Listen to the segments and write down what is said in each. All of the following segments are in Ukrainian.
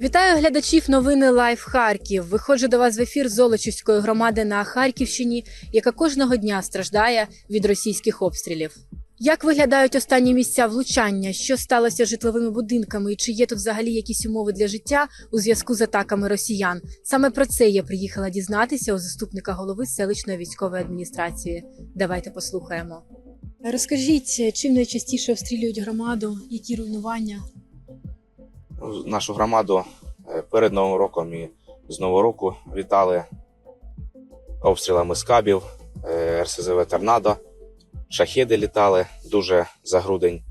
Вітаю глядачів новини Лайф Харків. Виходжу до вас в ефір Золочівської громади на Харківщині, яка кожного дня страждає від російських обстрілів. Як виглядають останні місця влучання? Що сталося з житловими будинками? І чи є тут взагалі якісь умови для життя у зв'язку з атаками росіян? Саме про це я приїхала дізнатися у заступника голови селищної військової адміністрації. Давайте послухаємо. Розкажіть, чим найчастіше обстрілюють громаду, які руйнування? Нашу громаду е, перед Новим роком і з Нового року вітали обстрілами скабів, е, РСЗВ Торнадо, шахеди літали. Дуже за грудень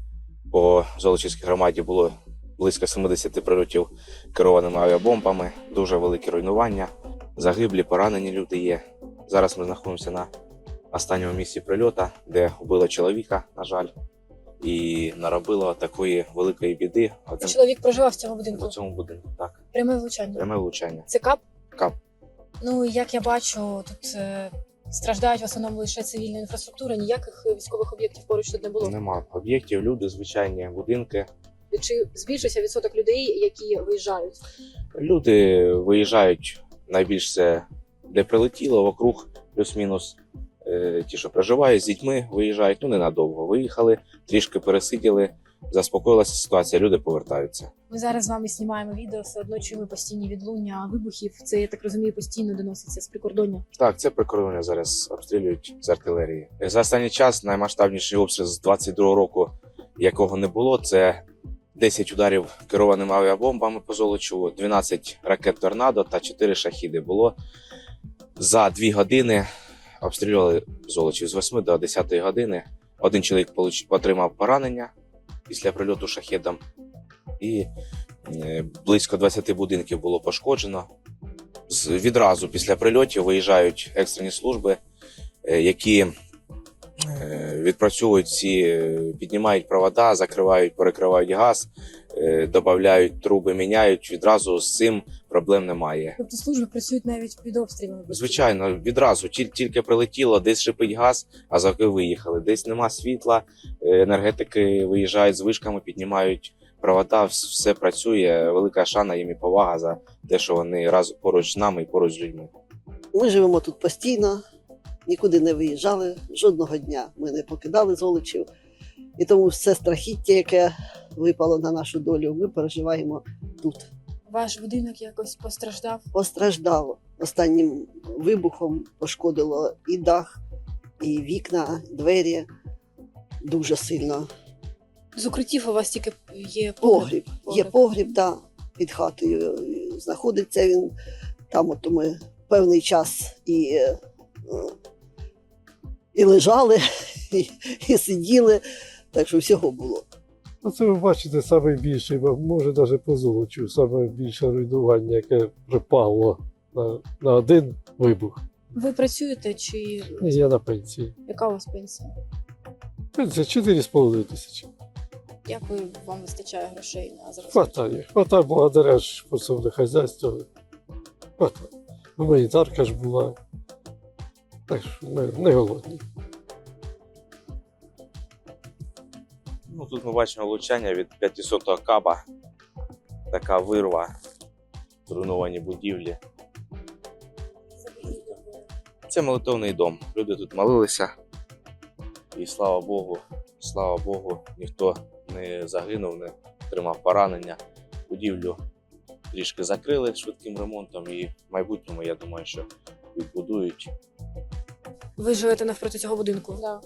по Золочівській громаді було близько 70 прильотів керованими авіабомбами, дуже великі руйнування, загиблі, поранені люди є. Зараз ми знаходимося на останньому місці прильота, де вбило чоловіка, на жаль, і наробило такої великої біди. Один Чоловік проживав в цьому будинку. у цьому будинку. Так, Пряме влучання. пряме влучання. Це кап? Кап. Ну як я бачу, тут е, страждають в основному лише цивільна інфраструктура, ніяких е, військових об'єктів поруч тут не було. Нема об'єктів, люди, звичайні будинки. Чи збільшився відсоток людей, які виїжджають? Люди виїжджають найбільш це де прилетіло, вокруг плюс-мінус. Е, Ті, що проживають з дітьми, виїжджають. Ну ненадовго. Виїхали, трішки пересиділи, заспокоїлася ситуація, люди повертаються. Ми зараз з вами знімаємо відео, все одно чуємо постійні відлуння вибухів. Це я так розумію, постійно доноситься з прикордоння. Так, це прикордоння зараз обстрілюють з артилерії. За останній час наймасштабніший обстріл з 22-го року, якого не було, це 10 ударів керованими авіабомбами по Золочеву, 12 ракет торнадо та 4 шахіди було. За 2 години обстрілювали Золочів з 8 до 10 години. Один чоловік отримав поранення після прильоту шахедом, і е, близько 20 будинків було пошкоджено. Відразу після прильотів виїжджають екстрені служби, е, які е, відпрацьовують ці, піднімають провода, закривають, перекривають газ, додають труби, міняють. Відразу з цим проблем немає. Тобто служби працюють навіть під обстрілами. Звичайно, відразу тіль- тільки прилетіло, десь шипить газ, а заки виїхали. Десь нема світла, е, енергетики виїжджають з вишками, піднімають провода, все працює. Велика шана їм і повага за те, що вони раз поруч з нами і поруч з людьми. Ми живемо тут постійно, нікуди не виїжджали, жодного дня ми не покидали Золочів. І тому все страхіття, яке випало на нашу долю, ми переживаємо тут. Ваш будинок якось постраждав. Постраждало останнім вибухом, пошкодило і дах, і вікна, двері дуже сильно. З укриттів у вас тільки є Погріб. Є Погріб. погріб, да, під хатою знаходиться він. Там от ми певний час і, е, і лежали, і, і сиділи, так що всього було. Ну, це ви бачите саме більше, може навіть по золочу, саме більше руйнування, яке припало на, на один вибух. Ви працюєте чи я на пенсії. яка у вас пенсія? Пенсія 4,5 тисячі. Як ви вам вистачає грошей на заробітку? Хватає. Хватає благодаря ж пособне хазяйство. Хватає. Гуманітарка ж була. Так що ми не голодні. Ну, тут ми бачимо влучання від 500 каба. Така вирва, зруйновані будівлі. Це молитовний дом. Люди тут молилися. І слава Богу, слава Богу, ніхто не загинув, не отримав поранення. Будівлю трішки закрили швидким ремонтом, і в майбутньому, я думаю, що відбудують. Ви живете навпроти цього будинку? Да.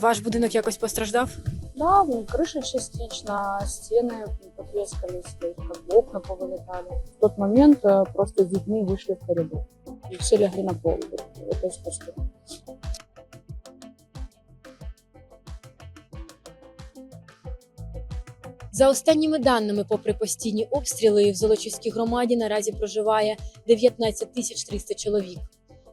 Ваш будинок якось постраждав? Да, ну, крыша частично, стены потрескались, то есть как бы окна повылетали. В тот момент э, просто с детьми вышли в коридор. И все легли на пол. Вот Это искусство. За останніми даними, попри постійні обстріли, в Золочівській громаді наразі проживає 19 тисяч 300 чоловік.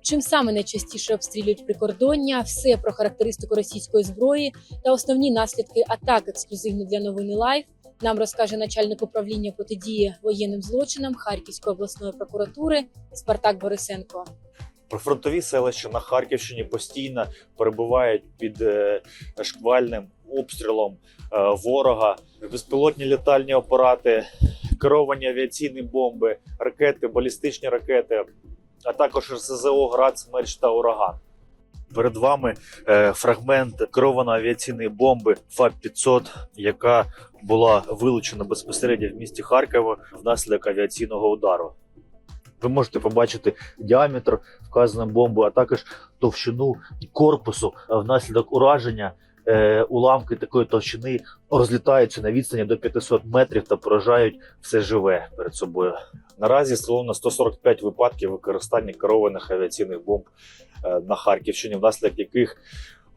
Чим саме найчастіше обстрілюють прикордоння, все про характеристику російської зброї та основні наслідки атак ексклюзивно для новини Лайф нам розкаже начальник управління протидії воєнним злочинам Харківської обласної прокуратури Спартак Борисенко. Прифронтові селища на Харківщині постійно перебувають під е, шквальним обстрілом е, ворога. Безпілотні літальні апарати керовані авіаційні бомби, ракети, балістичні ракети, а також РСЗО Град, Смерч та Ураган. Перед вами е, фрагмент керованої авіаційної бомби ФАП-500, яка була вилучена безпосередньо в місті Харкові внаслідок авіаційного удару. Ви можете побачити діаметр вказаної бомби, а також товщину корпусу внаслідок ураження. Е, уламки такої товщини розлітаються на відстані до 500 метрів та поражають все живе перед собою. Наразі встановлено 145 випадків використання керованих авіаційних бомб е, на Харківщині, внаслідок яких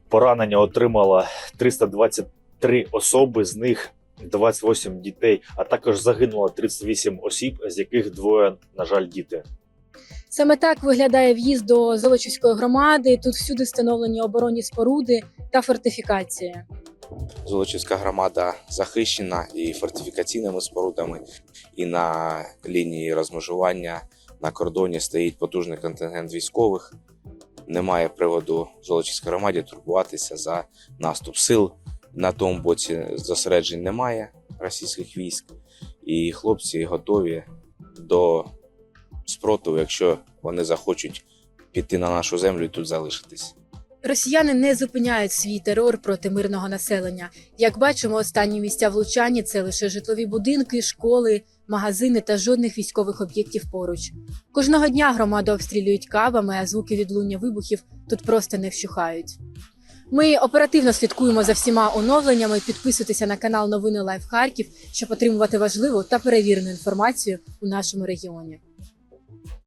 поранення отримала 323 особи, з них 28 дітей, а також загинуло 38 осіб, з яких двоє, на жаль, діти. Саме так виглядає в'їзд до Золочівської громади. Тут всюди встановлені оборонні споруди та фортифікації. Золочівська громада захищена і фортифікаційними спорудами, і на лінії розмежування на кордоні стоїть потужний контингент військових. Немає приводу Золочівській громаді турбуватися за наступ сил. На тому боці зосереджень немає російських військ, і хлопці готові до спротиву, якщо вони захочуть піти на нашу землю і тут залишитись. Росіяни не зупиняють свій терор проти мирного населення. Як бачимо, останні місця влучання це лише житлові будинки, школи, магазини та жодних військових об'єктів поруч. Кожного дня громаду обстрілюють кабами, а звуки відлуння вибухів тут просто не вщухають. Ми оперативно слідкуємо за всіма оновленнями. Підписуйтеся на канал Новини Лайф Харків, щоб отримувати важливу та перевірену інформацію у нашому регіоні.